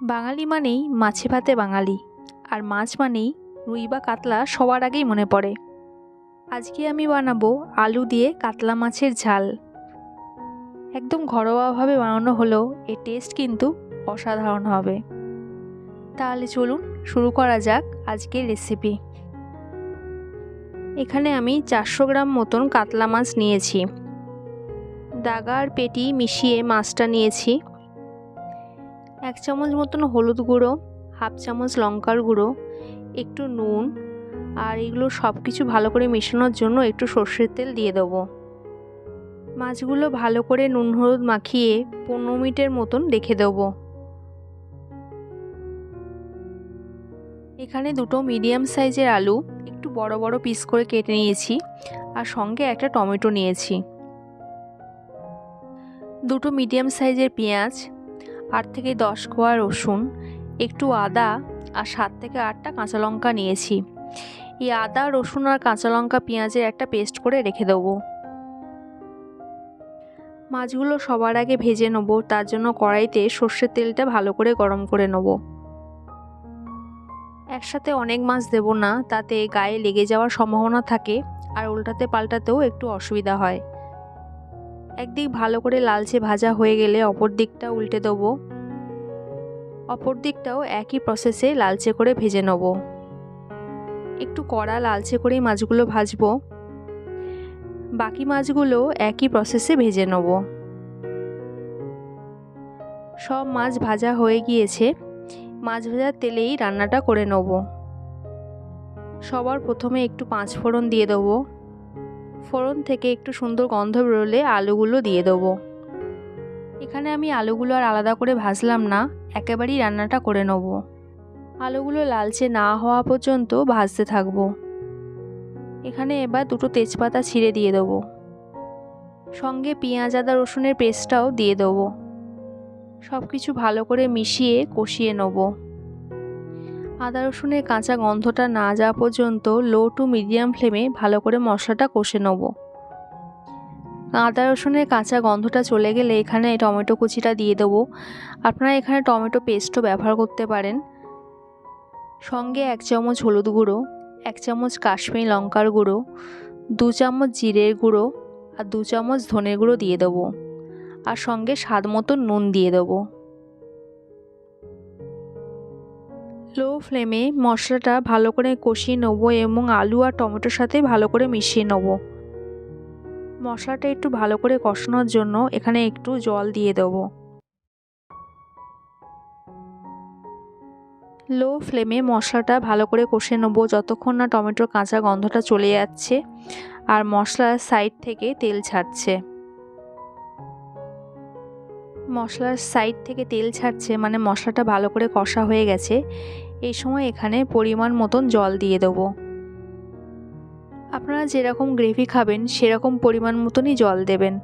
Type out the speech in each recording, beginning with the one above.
বাঙালি মানেই মাছে ভাতে বাঙালি, আর মাছ মানেই রুই বা কাতলা সবার আগেই মনে পড়ে। আজকে আমি বানাবো আলু দিয়ে কাতলা মাছের ঝাল। একদম ঘরোয়াভাবে বানানো হলেও এর টেস্ট কিন্তু অসাধারণ হবে। তাহলে চলুন শুরু করা যাক আজকের রেসিপি এখানে আমি চারশো গ্রাম মতন কাতলা মাছ নিয়েছি। দাগা আর পেটি মিশিয়ে মাছটা নিয়েছি। এক চামচ মতন হলুদ গুঁড়ো, হাফ চামচ লঙ্কার গুঁড়ো, একটু নুন আর এগুলো সব কিছু ভালো করে মেশানোর জন্য একটু সর্ষের তেল দিয়ে দেবো। মাছগুলো ভালো করে নুন হলুদ মাখিয়ে পনেরো মিনিটের মতন রেখে দেবো। এখানে দুটো মিডিয়াম সাইজের আলু একটু বড় বড় পিস করে কেটে নিয়েছি আর সঙ্গে একটা টমেটো নিয়েছি। দুটো মিডিয়াম সাইজের পেঁয়াজ আট থেকে দশ কোয়া রসুন, একটু আদা আর সাত থেকে আটটা কাঁচা লঙ্কা নিয়েছি। এই আদা, রসুন আর কাঁচা লঙ্কা পেঁয়াজের একটা পেস্ট করে রেখে দেবো। মাছগুলো সবার আগে ভেজে নেব, তার জন্য কড়াইতে সর্ষের তেলটা ভালো করে গরম করে নেব। একসাথে অনেক মাছ দেব না, তাতে গায়ে লেগে যাওয়ার সম্ভাবনা থাকে আর উল্টাতে পাল্টাতেও একটু অসুবিধা হয়। একদিক ভালো করে লালচে ভাজা হয়ে গেলে অপর দিকটা উল্টে দেবো। অপর দিকটাও একই প্রসেসে লালচে করে ভেজে নেব। একটু কড়া লালচে করেই মাছগুলো ভাজবো। বাকি মাছগুলো একই প্রসেসে ভেজে নেব। সব মাছ ভাজা হয়ে গিয়েছে। মাছ ভাজার তেলেই রান্নাটা করে নেব। সবার প্রথমে একটু পাঁচ ফোড়ন দিয়ে দেবো। ফোড়ন থেকে একটু সুন্দর গন্ধ বেরোলে আলুগুলো দিয়ে দেবো। এখানে আমি আলুগুলো আর আলাদা করে ভাজলাম না, একেবারেই রান্নাটা করে নেব। আলুগুলো লালচে না হওয়া পর্যন্ত ভাজতে থাকব। এখানে এবার দুটো তেজপাতা ছিঁড়ে দিয়ে দেবো। সঙ্গে পেঁয়াজ, আদা, রসুনের পেস্টটাও দিয়ে দেবো। সব কিছু ভালো করে মিশিয়ে কষিয়ে নেব। আদা রসুনের কাঁচা গন্ধটা না যাওয়া পর্যন্ত লো টু মিডিয়াম ফ্লেমে ভালো করে মশলাটা কষে নেব। আদা রসুনের কাঁচা গন্ধটা চলে গেলে এখানে টমেটো কুচিটা দিয়ে দেবো। আপনারা এখানে টমেটো পেস্টও ব্যবহার করতে পারেন। সঙ্গে এক চামচ হলুদ গুঁড়ো, এক চামচ কাশ্মীরি লঙ্কার গুঁড়ো, দু চামচ জিরের গুঁড়ো আর দু চামচ ধনের গুঁড়ো দিয়ে দেবো। আর সঙ্গে স্বাদ মতো নুন দিয়ে দেবো। লো ফ্লেমে মশলাটা ভালো করে কষিয়ে নেব এবং আলু আর টমেটোর সাথে ভালো করে মিশিয়ে নেব। মশলাটা একটু ভালো করে কষানোর জন্য এখানে একটু জল দিয়ে দেবো। লো ফ্লেমে মশলাটা ভালো করে কষে নেব যতক্ষণ না টমেটোর কাঁচা গন্ধটা চলে যাচ্ছে আর মশলার সাইড থেকে তেল ছাড়ছে। মশলার সাইড থেকে তেল ছাড়ছে মানে মশলাটা ভালো করে কষা হয়ে গেছে। এই সময় এখানে পরিমাণ মতন জল দিয়ে দেবো। আপনারা যেরকম গ্রেভি খাবেন, সেরকম পরিমাণ মতনই জল দেবেন।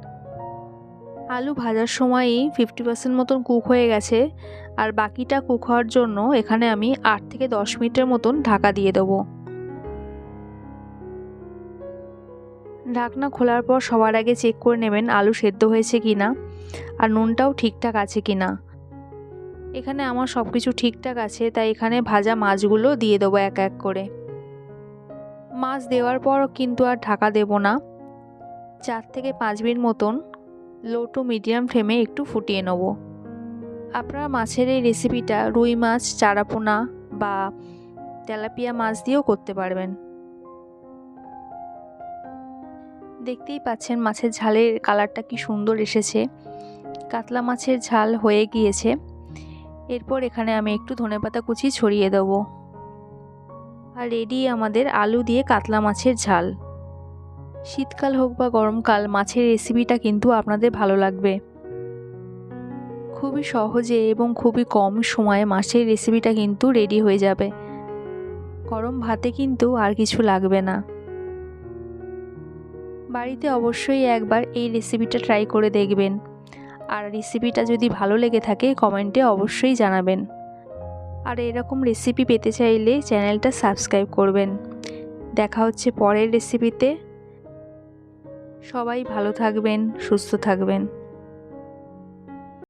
আলু ভাজার সময়ই ফিফটি পার্সেন্ট মতন কুক হয়ে গেছে, আর বাকিটা কুক হওয়ার জন্য এখানে আমি আট থেকে দশ মিনিটের মতন ঢাকা দিয়ে দেবো। ঢাকনা খোলার পর সবার আগে চেক করে নেবেন আলু সেদ্ধ হয়েছে কি না আর নুনটাও ঠিকঠাক আছে কি না এখানে আমার সব কিছু ঠিকঠাক আছে, তাই এখানে ভাজা মাছগুলো দিয়ে দেবো এক এক করে। মাছ দেওয়ার পর কিন্তু আর ঢাকা দেব না। চার থেকে পাঁচ মিনিট মতন লো টু মিডিয়াম ফ্লেমে একটু ফুটিয়ে নেব। আপনারা মাছের এই রেসিপিটা রুই মাছ, চারাপোনা বা তেলাপিয়া মাছ দিয়েও করতে পারবেন। দেখতেই পাচ্ছেন মাছের ঝালের কালারটা কি সুন্দর এসেছে। কাতলা মাছের ঝাল হয়ে গিয়েছে। এরপর এখানে আমি একটু ধনেপাতা কুচি ছড়িয়ে দেব। আর রেডি আমাদের আলু দিয়ে কাতলা মাছের ঝাল। শীতকাল হোক বা গরমকাল, মাছের রেসিপিটা কিন্তু আপনাদের ভালো লাগবে। খুবই সহজে এবং খুবই কম সময়ে মাছের রেসিপিটা কিন্তু রেডি হয়ে যাবে। গরম ভাতে কিন্তু আর কিছু লাগবে না। বাড়িতে অবশ্যই একবার এই রেসিপিটা ট্রাই করে দেখবেন। আর রেসিপিটা যদি ভালো লেগে থাকে কমেন্টে অবশ্যই জানাবেন। আর এরকম রেসিপি পেতে চাইলে চ্যানেলটা সাবস্ক্রাইব করবেন। দেখা হচ্ছে পরের রেসিপিতে সবাই ভালো থাকবেন, সুস্থ থাকবেন।